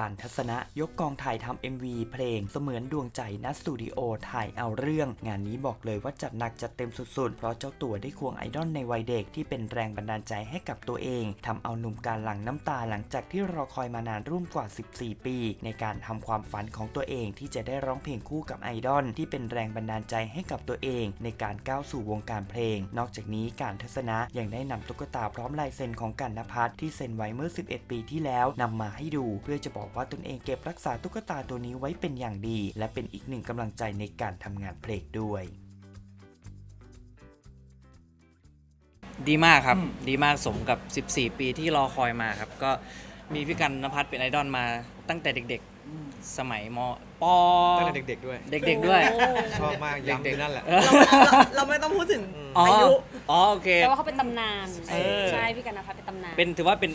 การทัศนะยกกองถ่ายทำ MV เพลงเสมือนดวงใจณสตูดิโอถ่ายเอาเรื่อง งานนี้บอกเลยว่าจัดหนักจัดเต็มสุดๆ เพราะเจ้าตัวได้ควงไอดอลในวัยเด็กที่เป็นแรงบันดาลใจให้กับตัวเองทำเอาหนุ่มการหลั่งน้ำตาหลังจากที่รอคอยมานานร่วมกว่า 14 ปี ในการทำความฝันของตัวเองที่จะได้ร้องเพลงคู่กับไอดอลที่เป็นแรงบันดาลใจให้กับตัวเอง ในการก้าวสู่วงการเพลง นอกจากนี้การทัศนะยังได้นำตุ๊กตาพร้อมลายเซ็นของกันนภัทรที่เซ็นไว้เมื่อ 11 ปีที่แล้วนำมาให้ดูเพื่อจะบอกว่าตนเองเก็บรักษาตุ๊กตาตัวนี้ไว้เป็นอย่างดี และเป็นอีกหนึ่งกำลังใจในการทำงานเพลงด้วยดีมากครับ ดีมากสมกับ 14 ปีที่รอคอยมาครับ ก็มีพี่กันนภัทรเป็นไอดอลมาตั้งแต่เด็กๆ สมัยมปตั้งแต่เด็กๆด้วย เด็กๆด้วย ชอบมากย้ำอยู่นั่นแหละเออเราเราไม่ต้องพูดถึงอ๋ออายุ อ๋อโอเค แต่ว่าเขาเป็นตำนานเออ ใช่พี่กันนะคะเป็นตำนาน เป็นถือว่าเป็น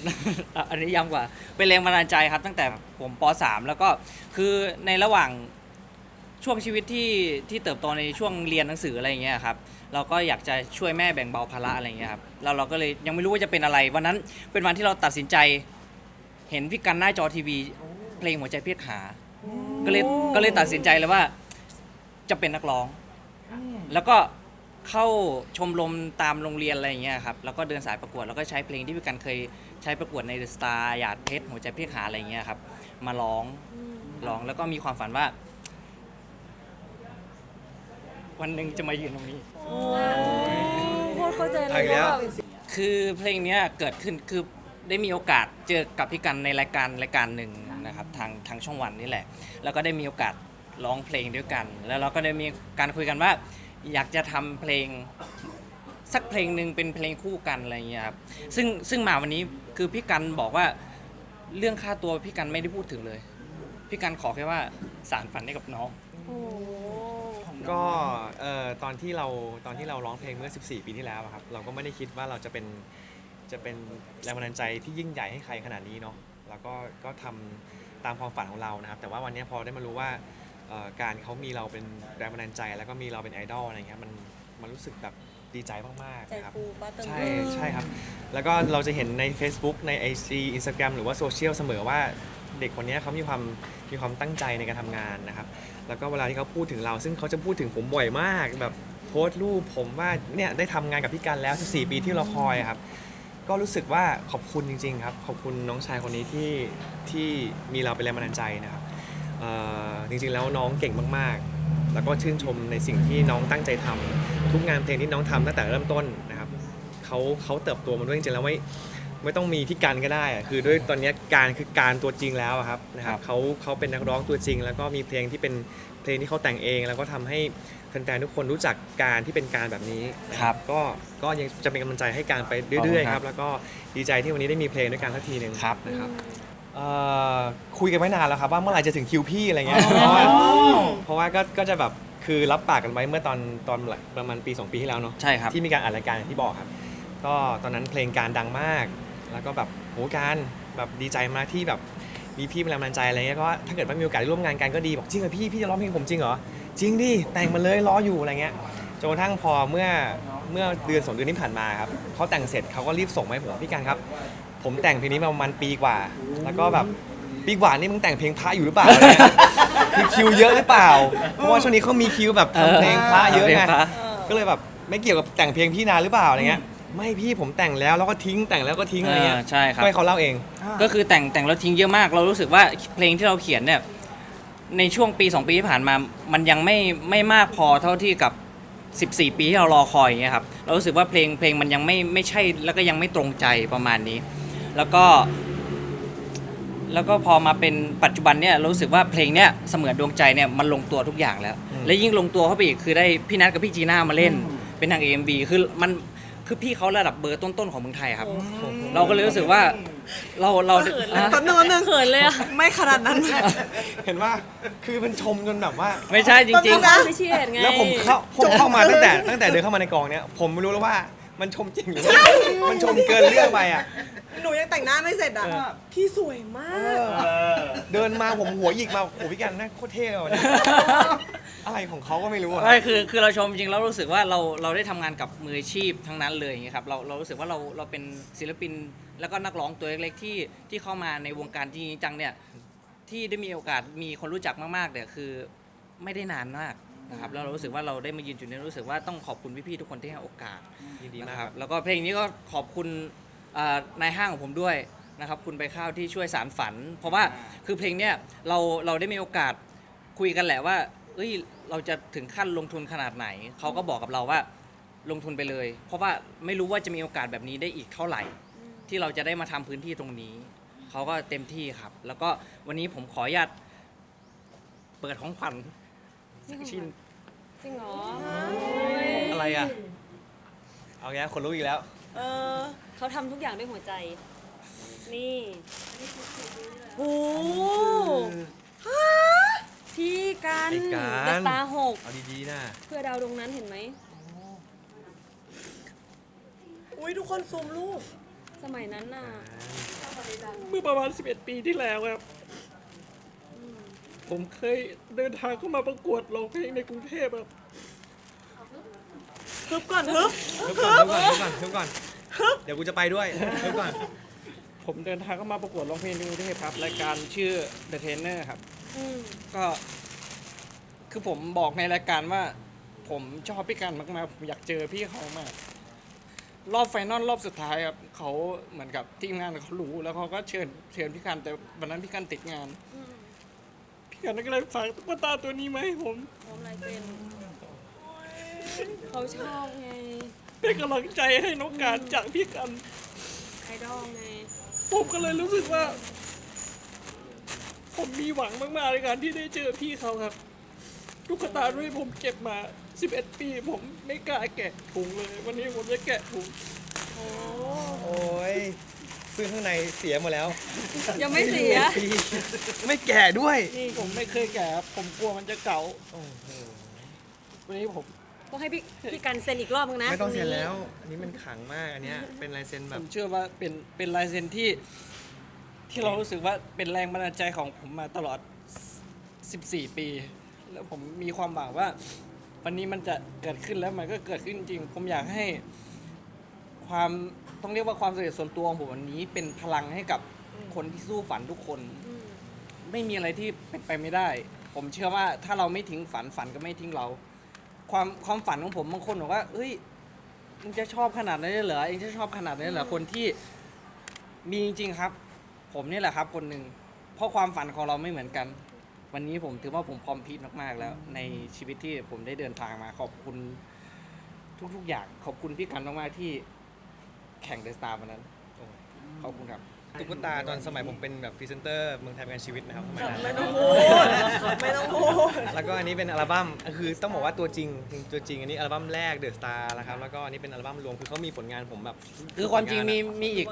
อะอันนี้ย้ำกว่า เป็นแรงบันดาลใจครับ ตั้งแต่ผมป .3 แล้วก็คือในระหว่างช่วงชีวิตที่ที่เติบโตในช่วงเรียนหนังสืออะไรอย่างเงี้ยครับเราก็อยากจะช่วยแม่แบ่งเบาภาระอะไรอย่างเงี้ยครับแล้วเราก็เลยยังไม่รู้ว่าจะเป็นอะไร วันนั้นเป็นวันที่เราตัดสินใจ เห็นพี่กันหน้าจอทีวี เพลงหัวใจเพียกหา ก็เลยก็เลยตัดสินใจเลยว่า จะเป็นนักร้อง แล้วก็ เข้าชมรมตามโรงเรียนอะไรอย่างเงี้ยครับ แล้วก็เดินสายประกวด แล้วก็ใช้เพลงที่พี่กันเคยใช้ประกวดในเดอะสตาร์หยาดเพชรหัวใจเพียกหาอะไรอย่างเงี้ยครับ มาร้องร้องแล้วก็มีความฝันว่า วันหนึ่งจะมายืนตรงนี้โคตรเข้าใจเลยอีกแล้วาบบคือเพลงเนี้ยเกิดขึ้นคือได้มีโอกาสเจอกับพี่กันในรายการรายการหนึ่งนะครับทางทางช่องวันนี่แหละ แล้วก็ได้มีโอกาสร้องเพลงด้วยกัน แล้วเราก็ได้มีการคุยกันว่า อยากจะทำเพลง สักเพลงหนึ่งเป็นเพลงคู่กันอะไรอย่างเงี้ยครับซึ่งซึ่งมาวันนี้คือพี่กันบอกว่าเรื่องค่าตัวพี่กันไม่ได้พูดถึงเลย พี่กันขอแค่ว่าสารฝันให้กับน้อง โอ้โหก็เอ่อตอนที่เราตอนที่เราร้องเพลงเมื่อ 14 ปีที่แล้วอะครับเราก็ไม่ได้คิดว่าเราจะเป็นจะเป็นแรงบันดาลใจที่ยิ่งใหญ่ให้ใครขนาดนี้เนาะแล้วก็ก็ทำตามความฝันของเรานะครับ แต่ว่าวันนี้พอได้มารู้ว่า เอ่อการเขามีเราเป็นแรงบันดาลใจ แล้วก็มีเราเป็นไอดอลอะไรเงี้ยมันมันรู้สึกแบบดีใจมากใจๆนะครับ ฟูป้าเติมใช่ใช่ครับ แล้วก็เราจะเห็นใน Facebook ใน IG Instagram หรือว่าโซเชียลเสมอว่าเด็กคนนี้เขามีความมีความตั้งใจในการทำงานนะครับ แล้วก็เวลาที่เขาพูดถึงเรา ซึ่งเขาจะพูดถึงผมบ่อยมาก แบบโพสต์รูปผมว่าเนี่ยได้ทำงานกับพี่กันแล้ว 14 ปีที่เราคอยครับ ก็รู้สึกว่าขอบคุณจริง ๆ ครับ ขอบคุณน้องชายคนนี้ที่ที่มีเราเป็นแรงบันดาลใจนะครับเอ่อจริงๆแล้วน้องเก่งมากๆ แล้วก็ชื่นชมในสิ่งที่น้องตั้งใจทำทุกงานเพลงที่น้องทำตั้งแต่เริ่มต้นนะครับเขาเขาเติบโตมาด้วยจริงๆแล้วไม่ไม่ต้องมีพี่กันก็ได้อะคือด้วยตอนนี้การคือการตัวจริงแล้วอะครับนะครัครับบ เขาเขาเป็นนักร้องตัวจริง แล้วก็มีเพลงที่เป็นเพลงที่เขาแต่งเอง แล้วก็ทำให้แฟนๆทุกคนรู้จักการที่เป็นการแบบนี้นะครับ ก็ก็ยังจะเป็นกำลังใจให้การไปเรื่อยขอบคุณๆคครัรับ บแล้วก็ดีใจที่วันนี้ได้มีเพลงด้วยกันสักทีหนึ่งครับ นะครับ เอ่อคุยกันไม่นานแล้วครับว่าเมื่อไหร่จะถึงคิวพี่อะไรเงี้ยเพราะว่าเพราะว่าก็ก็จะแบบคือรับปากกันไว้เมื่อตอนตอนประมาณปี 2 ปีที่แล้วเนาะใช่ครับ ที่มีการอัดรายการอย่างที่บอกครับ ก็ตอนนั้นเพลงการดังมาก แล้วก็แบบโหการแบบดีใจมากที่แบบมีพี่เป็นแรงบันดาลใจอะไรเงี้ยก็ถ้าเกิดว่ามีโอกาสได้ร่วมงานกันก็ดีบอกจริงเหรอพี่พี่จะร้องเพลงผมจริงเหรอจริงดิแต่งมาเลยรออยู่อะไรเงี้ยจนกระทั่งพอเมื่อเมื่อเดือนสองเดือนที่ผ่านมาครับเขาแต่งเสร็จเขาก็รีบส่งมาให้ผมพี่การครับ ผมแต่งเพลงนี้มาประมาณปีกว่า แล้วก็แบบปีกว่านี่มึงแต่งเพลงพระอยู่หรือเปล่าอะไรเงี้ยคือคิวเยอะหรือเปล่า เพราะว่าช่วงนี้เขามีคิวแบบทำเพลงพระเยอะเพลงไงพระก็เลยแบบไม่เกี่ยวกับแต่งเพลงพี่นานหรือเปล่าอะไรเงี้ย ไม่พี่ผมแต่งแล้วแล้วก็ทิ้งแต่งแล้วก็ทิ้งอะไรเงี้ยเออใช่ครับ ก็ให้เขาเล่าเอง ก็คือแต่งแต่งแล้วทิ้งเยอะมาก เรารู้สึกว่าเพลงที่เราเขียนเนี่ยในช่วงปี 2 ปีที่ผ่านมา มันยังไม่ไม่มากพอเท่าที่กับ 14 ปีที่เรารอคอยอย่างเงี้ยครับ เรารู้สึกว่าเพลงเพลงมันยังไม่ไม่ใช่แล้วก็ยังไม่ตรงใจประมาณนี้ แล้วก็ แล้วก็พอมาเป็นปัจจุบันเนี่ยเรารู้สึกว่าเพลงเนี่ยเสมือนดวงใจเนี่ยมันลงตัวทุกอย่างแล้วอืมและยิ่งลงตัวเข้าไปอีกคือได้พี่นัทกับพี่จีน่ามาเล่น เป็นทาง AMV คือมันคือพี่เขาระดับเบอร์ต้นๆของเมืองไทยครับ เราก็เลยรู้สึกว่าเราเราเขินเลยอะตอนนึงตอนนึงเขินเลยอะไม่ขนาดนั้น เห็นว่าคือมันชมจนแบบว่า ไม่ใช่จริงนะไม่เชียดไง แล้วผมเข้าผมเข้ามาตั้งแต่ตั้งแต่เดินเข้ามาในกองเนี้ยผมไม่รู้แล้วว่า มันชมจริงหรือว่ามันชมเกินเรื่องไปอะ หนูยังแต่งหน้าไม่เสร็จอะพี่สวยมากเดินมาผมหัวหยิกมาโอ้พี่กันน่าโคตรเท่เลยวันนี้อะไรของเขาก็ไม่รู้ๆอะไม่คือคือเราชมจริงแล้วรู้สึกว่าเราเราได้ทำงานกับมืออาชีพทั้งนั้นเลยอย่างเงี้ยครับเราเรารู้สึกว่าเราเราเป็นศิลปินแล้วก็นักร้องตัวเล็กๆที่ที่เข้ามาในวงการจริงๆจังเนี่ยที่ได้มีโอกาสมีคนรู้จักมากๆเนี่ยคือไม่ได้นานมาก นะครับแล้วเรารู้สึกว่าเราได้มายืนจุดนี้รู้สึกว่าต้องขอบคุณพี่ๆทุกคนที่ให้โอกาสยินดีนะมากคครัรับบแล้วก็เพลงนี้ก็ขอบคุณอ่านายห้างของผมด้วยนะครับคุณใบข้าวที่ช่วยสารฝัน เพราะว่าคือเพลงเนี้ยเราเราได้มีโอกาสคุยกันแหละว่าเอ้ยเราจะถึงขั้นลงทุนขนาดไหนเขาก็บอกกับเราว่าลงทุนไปเลย เพราะว่าไม่รู้ว่าจะมีโอกาสแบบนี้ได้อีกเท่าไหร่ ที่เราจะได้มาทำพื้นที่ตรงนี้ เขาก็เต็มที่ครับ แล้วก็วันนี้ผมขออนุญาตเปิดของขวัญ สักชิ้นจริงเหรออะไรอะ เอาแกคนรู้อีกแล้ว เออเขาทำทุกอย่างด้วยหัวใจ นี่โอ้ฮะพี่กันไอ้กัน เดอะสตาร์หกเอาดีๆนะเพื่อดาวดวงนั้นเห็นไหม อุ้ยทุกคนซูมรูปสมัยนั้นน่ะ เมื่อประมาณ 11 ปีที่แล้วครับ ผมเคยเดินทางเข้ามาประกวดร้องเพลงในกรุงเทพครับฮึบก่อนฮึบทุกก่อนทุกก่อนทุกก่อนทุกก่อน เดี๋ยวกูจะไปด้วยทุกก่อน ผมเดินทางเข้ามาประกวดร้องเพลงในกรุงเทพครับรายการชื่อ The Trainer ครับ อืมก็ คือผมบอกในรายการว่า ผมชอบพี่กันมากๆผมอยากเจอพี่เขามาก รอบไฟนอลรอบสุดท้ายครับเขาเหมือนกับทีมงานเขารู้แล้วเขาก็เชิญเชิญพี่กันแต่วันนั้นพี่กันติดงาน อืม พี่กันก็เลยฝากตุ๊กตาตัวนี้มาให้ผมพร้อมลายเซ็นเขาชอบไงเป็นกำลังใจให้น้องการจากพี่กัน ไอดอลไงผมก็เลยรู้สึกว่า ผมมีหวังมากๆในการที่ได้เจอพี่เขาครับตุ๊กตาด้วยผมเก็บมา 11 ปี ผมไม่กล้าแกะถุงเลย วันนี้ผมจะแกะถุง โอ้ โอ้ย ซึ่งข้างในเสียหมดแล้วยังไม่เสีย ไม่แก่ด้วยนี่ผมไม่เคยแกะครับผมกลัวมันจะเก่าโอ้โหวันนี้ผมต้องให้พี่พี่กันเซ็นอีกรอบนึงนะไม่ต้องเซ็นรแล้ว อันนี้มันขลังมากอันเนี้ยเป็นลายเซ็นแบผบมเชื่อว่าเป็นเป็นลายเซ็นที่ ที่เรารู้สึกว่าเป็นแรงบันดาลใจของผมมาตลอด 14 ปี แล้วผมมีความหวังว่า วันนี้มันจะเกิดขึ้นแล้วมันก็เกิดขึ้นจริง ผมอยากให้ความ ต้องเรียกว่าความสำเร็จส่วนตัวของผมวันนี้เป็นพลังให้กับคนที่สู้ฝันทุกคน อืมไม่มีอะไรที่เป็นไปไม่ได้ ผมเชื่อว่าถ้าเราไม่ทิ้งฝันฝันก็ไม่ทิ้งเรา ความความฝันของผมบางคนบอกว่าเฮ้ยมึงจะชอบขนาดนั้นเลยเหรอเองจะชอบขนาดนั้นเลยเหรอคนที่มีจริงๆครับ ผมนี่แหละครับคนหนึ่งเพราะความฝันของเราไม่เหมือนกัน วันนี้ผมถือว่าผมพร้อมพีทมากๆแล้ว ในชีวิตที่ผมได้เดินทางมาขอบคุณทุกๆอย่างขอบคุณพี่กันมากๆที่ แข่งเดอะสตาร์วันนั้นขอบคุณครับตุ๊กตาตอนสมัยผมเป็นแบบพรีเซนเตอร์เมืองไทยประกันชีวิตนะครับสมัยนั้น ไม่ต้องพูดไม่ต้องพูดแล้วก็อันนี้เป็นอัลบั้มคือต้องบอกว่าตัวจริงจริงตัวจริงอันนี้อัลบั้มแรกเดอะสตาร์นะครับแล้วก็อันนี้เป็นอัลบั้มรวมคือเขามีผลงานผมแบบคือความจริงมีผลนอะมีอีก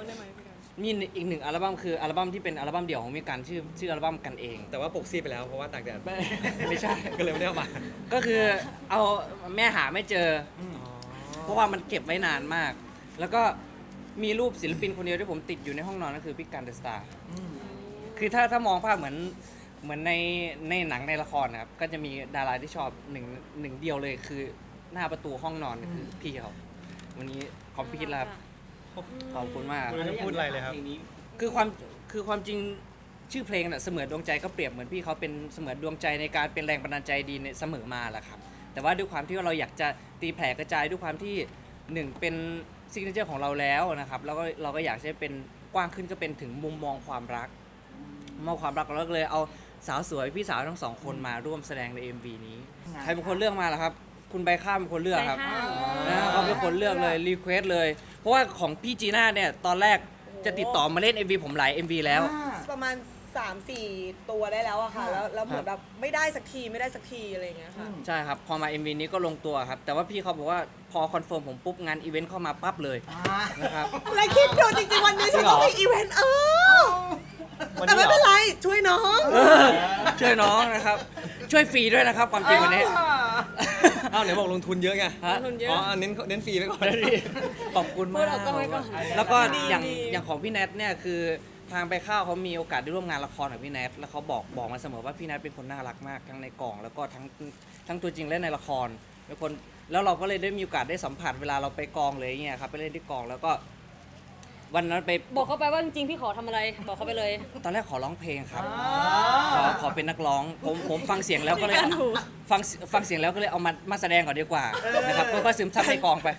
มีอีกหนึ่งอัลบั้มคืออัลบั้มที่เป็นอัลบั้มเดี่ยวของมิกันชื่อชื่ออัลบั้มกันเอง แต่ว่าปกซีดไปแล้วเพราะว่าตากแดดไม่ไม่ใช่ ก็เลยไม่ได้เอามาก็คือเอาแม่หาไม่เจอ เพราะว่ามันเก็บไว้นานมาก แล้วก็ มีรูปศิลปินคนเดียวที่ผมติดอยู่ในห้องนอนก็คือพี่กันเดอะสตาร์คือถ้าถ้ามองภาพเหมือนเหมือนในในหนังในละครนะครับ ก็จะมีดาราที่ชอบหนึ่งหนึ่งเดียวเลยคือหน้าประตูห้องนอนคือพี่เขาวันนี้ขอบพี่แล้วครับขอบคุณมาก ไม่ต้องพูดอะไรเลยครับ คือความคือความจริงชื่อเพลงน่ะเสมือนดวงใจก็เปรียบเหมือนพี่เขาเป็นเสมือนดวงใจในการเป็นแรงบันดาลใจดีในเสมอมาแหละครับ แต่ว่าด้วยความที่ว่าเราอยากจะตีแผ่กระจายด้วยความที่หนึ่งเป็น ซิกเนเจอร์ของเราแล้วนะครับแล้วก็เราก็อยากจะให้เป็นกว้างขึ้นก็เป็นถึงมุมมองความรักมุมมองความรักเราก็เลยเอาสาวสวยพี่สาวทั้งสองคนมาร่วมแสดงใน MV นี้ใครเป็นคนเลือกมาล่ะครับ คุณใบข้ามเป็นคนเลือกครับใบข้ามนะเขาเป็นคนเลือกเลยรีเควสเลย เพราะว่าของพี่จีน่าเนี่ยตอนแรกจะติดต่อมาเล่น MV ผมหลาย MV แล้ว ประมาณ 3 4ตัวได้แล้วอะค่ะแล้วแล้วเหมือนแบบไม่ได้สักทีไม่ได้สักทีอะไรอย่างเงี้ยค่ะ ใช่ครับ พอมา MV นี้ก็ลงตัวครับ แต่ว่าพี่เขาบอกว่าพอคอนเฟิร์มผมปุ๊บงานอีเวนต์เข้ามาปั๊บเลยนะครับ และคิดดูจริงๆวันนี้ฉันต้องมีอีเวนต์เออวันแต่นี้ไม่เหรเป็นอไรช่วยน้องช่วยน้องนะครับ ช่วยฟรีด้วยนะครับความจริงวันนี้ อ้าวไหนบอกลงทุนเยอะไงฮะทุนเยอะอ๋อเน้นเน้นฟรีไปก่อน ขอบคุณพูมาดกเอาก็ไว้ก่อนแล้วก็ดีอย่างดี อย่างของพี่แนทเนี่ยคือ ทางไปข้าวเขามีโอกาสได้ร่วมงานละครกับพี่แนทแล้วเขาบอกบอกมาเสมอว่าพี่แนทเป็นคนน่ารักมากทั้งในกล่องแล้วก็ทั้งทั้งตัวจริงและในละครเป็นคนแล้วเราก็เลยได้มีโอกาสได้สัมผัสเวลาเราไปกองเลยางเงี้ยครับไปเล่นที่กองแล้วก็ วันนั้นไปบอกเขาไปว่าจริงๆพี่ขอทำอะไร บอกเขาไปเลย ตอนแรกขอร้องเพลงครับขอขอเป็นนักร้องผมผมฟังเสียงแล้วก็เลยมีการหูฟังฟังเสียงแล้วก็เลยเอามามาแสดงก่อนดีกว่านะครับค่อยๆซึมซับในกองไป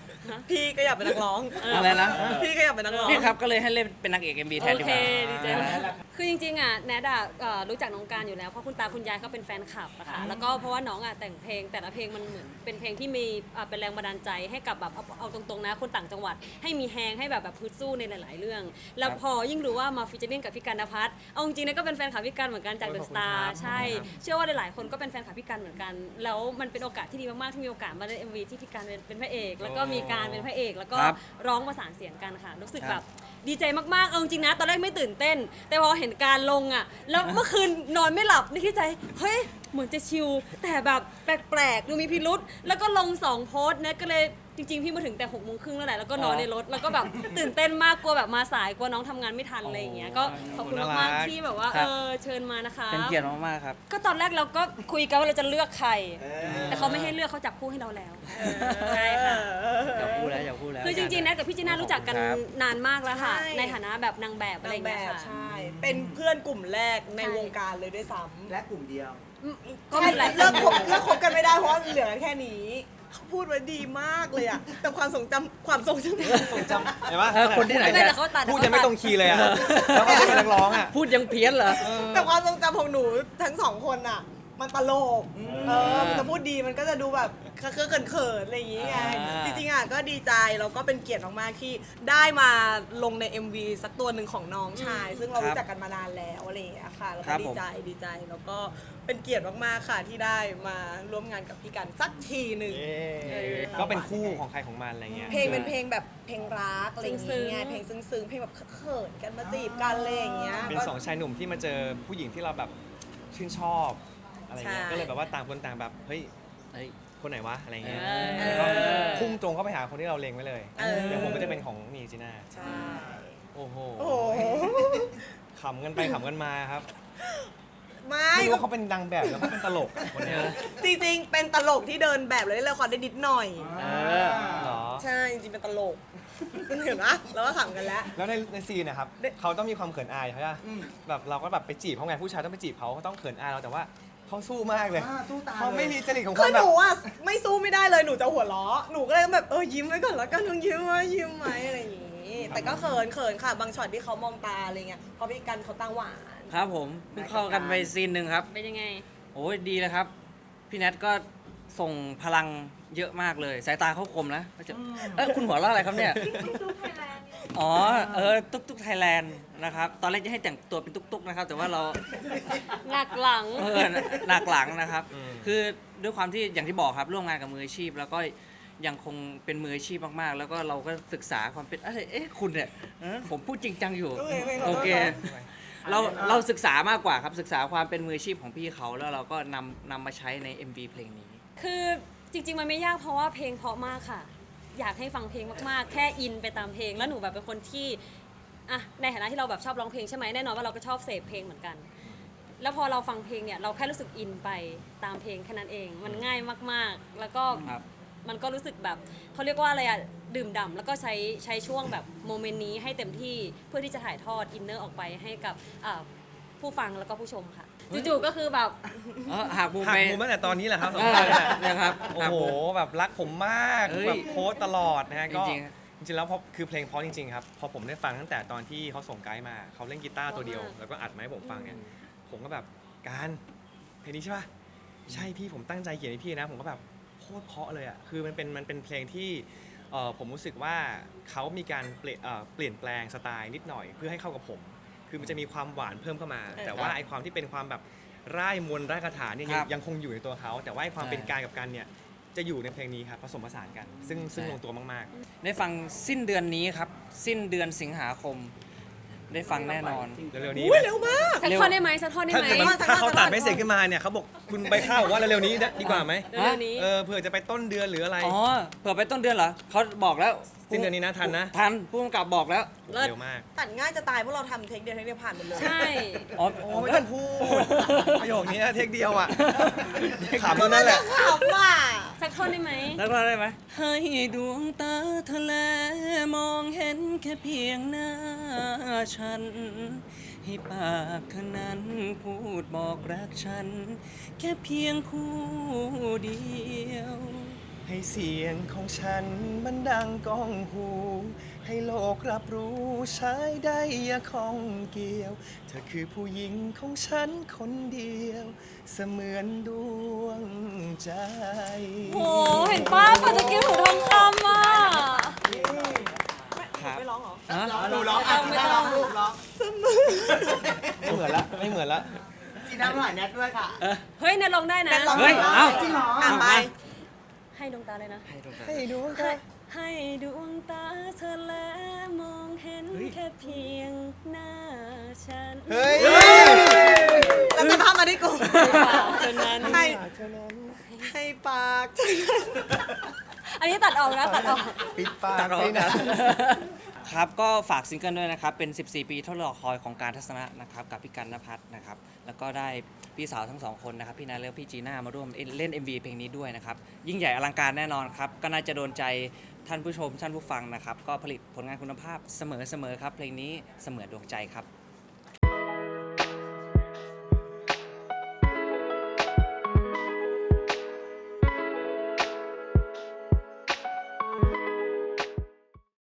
พี่ก็อยากเป็นนักร้อง อะไรนะพี่ก็อยากเป็นนักร้องนี่ครับก็เลยให้เล่นเป็นนางเอกเอ็มบีแทนโอดีกเคว่าดีใจมากคือจริงๆอะแนดอะเอ่อรู้จักน้องการอยู่แล้วเพราะคุณตาคุณยายเขาเป็นแฟนคลับอะค่ะแล้วก็เพราะว่าน้องอะแต่งเพลงแต่ละเพลงมันเหมือนเป็นเพลงที่มีอะเป็นแรงบันดาลใจให้กับแบบเอาเอาตรงๆนะคนต่างจังหวัด ให้มีแฮงให้แบบแบบพึดสู้ในหลายๆเรื่อง แล้วพอยิ่งรู้ว่ามาฟิชเชอร์ลิงกับพี่กันนภัทรเอาจริงๆนะก็เป็นแฟนคลับพี่กันเหมือนกันจากเดอะสตาร์ใช่ เชื่อว่าหลายๆคนก็เป็นแฟนคลับพี่กันเหมือนกันแล้วมันเป็นโอกาสที่ดีมากๆที่มีโอกาสมาเล่น MV ที่พี่กันเป็นเป็นพระเอก แล้วก็มีการเป็นพระเอก แล้วก็ครับร้องประสานเสียงกันค่ะ รู้สึกครับแบบดีใจมากๆ เอาจริงๆนะ ตอนแรกไม่ตื่นเต้น แต่พอเห็นการลงอะ แล้วเมื่อคืนนอนไม่หลับในที่ใจ เฮ้ย เหมือนจะชิล แต่แบบแปลกๆ ดูมีพิรุษ แล้วก็ลงสองโพสต์นะ ก็เลย จริงๆ พี่มาถึงแต่หกโมงครึ่งแล้วแหละแล้วก็นอนในรถแล้วก็แบบตื่นเต้นมากกลัวแบบมาสายกลัวน้องทำงานไม่ทันอะไรอย่างเงี้ยก็ขอบคุณมากๆที่แบบว่าเออเชิญมานะคะ เป็นเกียรติมากๆครับ ก็ตอนแรกเราก็คุยกันว่าเราจะเลือกใคร แต่เขาไม่ให้เลือกเขาจับคู่ให้เราแล้วใช่ค่ะอย่าพูดแล้วอย่าพูดแล้วคือจริงๆนะกับพี่จีน่ารู้จักกันครับ นานมากแล้วค่ะ ใช่ ในฐานะแบบนางแบบอะไรนาองย่างแบเงี้ยบค่ะ ใช่ เป็นเพื่อนกลุ่มแรกในใช่ วงการเลยด้วยซ้ำและกลุ่มเดียวอืมก็ไม่เป็นไร เลิกคบเลิกคบกันไม่ได้เพราะว่าเหลือกันแค่นี้ เขาพูดไว้ดีมากเลยอะแต่ความทรงจำความทรงจำทรงจำเห็นปะเออคนที่ไหน ไม่เป็นไรแต่เขาตัด พูดยังไม่ตรงคีย์เลยอะแล้วก็เป็นนักร้องอะพูดยังเพี้ยนเหรอ แต่ความทรงจำของหนูทั้งสองคนอะ มันตลก เออมันจะพูดดีมันก็จะดูแบบเคอะเขินเขินๆอะไรอย่างงี้ไง อ่า จริงๆอะก็ดีใจแล้วก็เป็นเกียรติมากๆที่ได้มาลงใน MV สักตัวหนึ่งของน้องชาย ซึ่งเรารู้จักกันมานานแล้วอะไรอย่างเงี้ยค่ะ แล้วครัก็บดีผม ใจดีใจแล้วก็เป็นเกียรติมากๆค่ะที่ได้มาร่วมงานกับพี่กันสักทีหนึ่งเย้ก็เป็นคู่ของใครของมันอะไรเงี้ย เพลงเป็นเพลงแบบเพลงรักอะไรอย่างซึ้เงี้งยๆ เพลงซึ้งๆเพลงแบบเขินๆกันมาจีบกันอะไรอย่างเงี้ยเป็นสองชายหนุ่มที่มาเจอผู้หญิงที่เราแบบชื่นชอบ อะไรเงี้ย ใช่ก็เลยแบบว่าต่างคนต่างแบบ เฮ้ยเฮ้ยคนไหนวะ อะไรเงี้ยเออ แล้วก็พุ่งตรงเข้าไปหาคนที่เราเล็งไว้เลยเออเดี๋ยวผมก็จะเป็นของนี่จีน่า ใช่ โอ้โหโอ้โห ขำกันไปขำกันมาครับ ไม่ไม่รู้ว่าเขาเป็นดังแบบแล้วเขาเป็นตลกคนเนี้ยจริงๆ เป็นตลกที่เดินแบบเลยเล่นละครได้นิดหน่อย เออเหรอ ใช่ จริงๆ เป็นตลกเห็นปะแล้วก็ขำกันแล้ว แล้วในในซีนนะครับได้เขาต้องมีความเขินอายเขาใช่ปะแบบเราก็แบบไปจีบเขาไงผู้ชายต้องไปจีบเขาเขาต้องเขินอายเราแต่ว่า เขาสู้มากเลยอ่าสู้ตายเขาไม่มีจริตของคคืวาอมหแบบนูอะไม่สู้ไม่ได้เลยหนูจะหัวเราะหนูก็เลยแบบเออยิ้มไว้ก่อนแล้วกันต้องยิ้มไว้ยิ้มไหมอะไรอย่างงี้แต่ก็เขินเขินค่ะ บางช็อตที่เขามองตาอะไรเงี้ยเพราะพี่กันเขาตาหวาน ครับผมเพิ่งเข้ากันไปซีนหนึ่งครับ เป็นยังไง โอ้ยดีเลยครับ พี่แนทก็ส่งพลังเยอะมากเลย สายตาเขาคมนะก็จะเออคุณหัวเราะอะไรครับเนี่ย อ๋อ เออ ตุ๊กตุ๊กไทยแลนด์นะครับ ตอนแรกจะให้แต่งตัวเป็นตุ๊กตุ๊กนะครับ แต่ว่าเรา หนักหลัง เออหนักหลังนะครับ อืม คือด้วยความที่อย่างที่บอกครับร่วมงานกับมืออาชีพ แล้วก็ยังคงเป็นมืออาชีพมากๆ แล้วก็เราก็ศึกษาความเป็นเอ้ยเอ๊ะคุณเนี่ยเออผมพูดจริงจังอยู่ โอเคไม่ขอโทษโอเคเราเราศึกษามากกว่าครับศึกษาความเป็นมืออาชีพของพี่เขาแล้วเราก็นำนำมาใช้ใน MV เพลงนี้ คือจริง ๆ มันไม่ยากเพราะว่าเพลงเพราะมากค่ะ อยากให้ฟังเพลงมากๆ แค่อินไปตามเพลง แล้วหนูแบบเป็นคนที่อะในฐานะที่เราแบบชอบร้องเพลงใช่ไหมแน่นอนว่าเราก็ชอบเสพเพลงเหมือนกัน แล้วพอเราฟังเพลงเนี่ยเราแค่รู้สึกอินไปตามเพลงแค่นั้นเอง มันง่ายมากๆ แล้วก็ครับ มันก็รู้สึกแบบเขาเรียกว่าอะไรอะดื่มด่ำแล้วก็ใช้ใช้ช่วงแบบโมเมนต์นี้ให้เต็มที่เพื่อที่จะถ่ายทอดอินเนอร์ออกไปให้กับอ่าผู้ฟังแล้วก็ผู้ชมค่ะ จู่ๆก็คือแบบ เออหากมุมหักไป มุมตั้งแต่ตอนนี้แหละครับสองเอคอนเนี่ยนะครับโอ้หักโหมุมแบบรักผมมากเอ้ยแบบโพสต์ตลอดนะฮะก็จริงจริงๆแล้วพอคือเพลงเพราะจริงๆครับพอผมได้ฟังตั้งแต่ตอนที่เขาส่งไกด์มาเขาเล่นกีตาร์ตัวเดียวเพราะมากแล้วก็อัดมาให้ผมฟังเนี่ยผมก็แบบการเพลงนี้ใช่ป่ะใช่พี่ผมตั้งใจเขียนให้พี่นะ ผมก็แบบโคตรเพราะเลยอะคือมันเป็นมันเป็นเพลงที่เอ่อผมรู้สึกว่าเขามีการเปลี่ยนเอ่อเปลี่ยนแปลงสไตล์นิดหน่อย เพื่อให้เข้ากับผม คือมันจะมีความหวานเพิ่มเข้ามา เออแต่ว่าไอความที่เป็นความแบบร่ายมนต์ร่ายคาถาเนี่ยยังครับยังคงอยู่ในตัวเขา แต่ว่าไอ้ความใช่ เป็นการกับการเนี่ยจะอยู่ในเพลงนี้ครับผสมผสานกัน ซึ่งซึ่งใช่ลงตัวมากได้ฟังสิ้นเดือนนี้ครับ สิ้นเดือนสิงหาคม ได้ฟังแน่นอน ๆเร็วๆนี้อุ้ยเร็วมากสักเร็วท่อนได้ไหมสักท่อนได้ถ้าไหมเกิดมันสักถ้าท่เขาอนตัดสักท่อนไม่เสร็จขึ้นมาเนี่ยเขาบอกคุณไปข้าวบอกว่าเร็วๆนี้ดีกว่าไหมเร็วๆนี้ เออเผื่อจะไปต้นเดือนหรืออะไร อ๋อเผื่อไปต้นเดือนเหรอเขาบอกแล้ว สิ้นเดือนนี้นะทันนะทันผู้กำกับบอกแล้ว เลิศ เร็วมาก ตัดง่ายจะตายพวกเราทำเทคเดียวเทคเดียวผ่านหมดเลยใช่ อ๋อ โอ้ไม่ต้องพูด ประโยคนี้เทคเดียวอะขำตรงนั้นแหละ ขำอะสักท่อนได้ไหม แล้วก็ได้ไหมให้ดวงตาเธอแลมองเห็นแค่เพียงหน้าฉัน ให้ปากเธอนั้นพูดบอกรักฉัน แค่เพียงคู่เดียว ให้เสียงของฉันมันดังก้องหู ให้โลกรับรู้ใช้ได้อย่าข้องเกี่ยว เธอคือผู้หญิงของฉันคนเดียว เสมือนดวงใจ โห เห็นป้าปาตะกี้หูทองคำอะครับไม่ร้องเหรอหนูร้องอะจีน่าร้องลูกร้องไม่เหมือนละ ไม่เหมือนละ จีน่าหน่อยแนทด้วยค่ะ เฮ้ยเนี่ยลองได้นะแนทร้องเฮ้ย เอ้า จริงเหรอ อะไป ให้ดวงตาเลยนะ ให้ดวงตา ให้ดวงตาเธอและมองเห็นแค่เพียงหน้าฉันเฮ้ยแล้วก็พามาที่กูเท่านั้นให้เท่านั้นให้ปากเท่านั้น อันนี้ตัดออกนะตัดออก ปิดปากตัดออกไปนะ ครับก็ฝากซิงเกิลด้วยนะครับ เป็น 14 ปีทดรอคอยของการทัศนะนะครับกับพี่กันนภัทรนะครับ แล้วก็ได้พี่สาวทั้งสองคนนะครับ พี่นาและพี่จีน่ามาร่วมเล่น MV เพลงนี้ด้วยนะครับ ยิ่งใหญ่อลังการแน่นอนครับ ก็น่าจะโดนใจท่านผู้ชมท่านผู้ฟังนะครับ ก็ผลิตผลงานคุณภาพเสมอๆครับ เพลงนี้เสมือนดวงใจครับ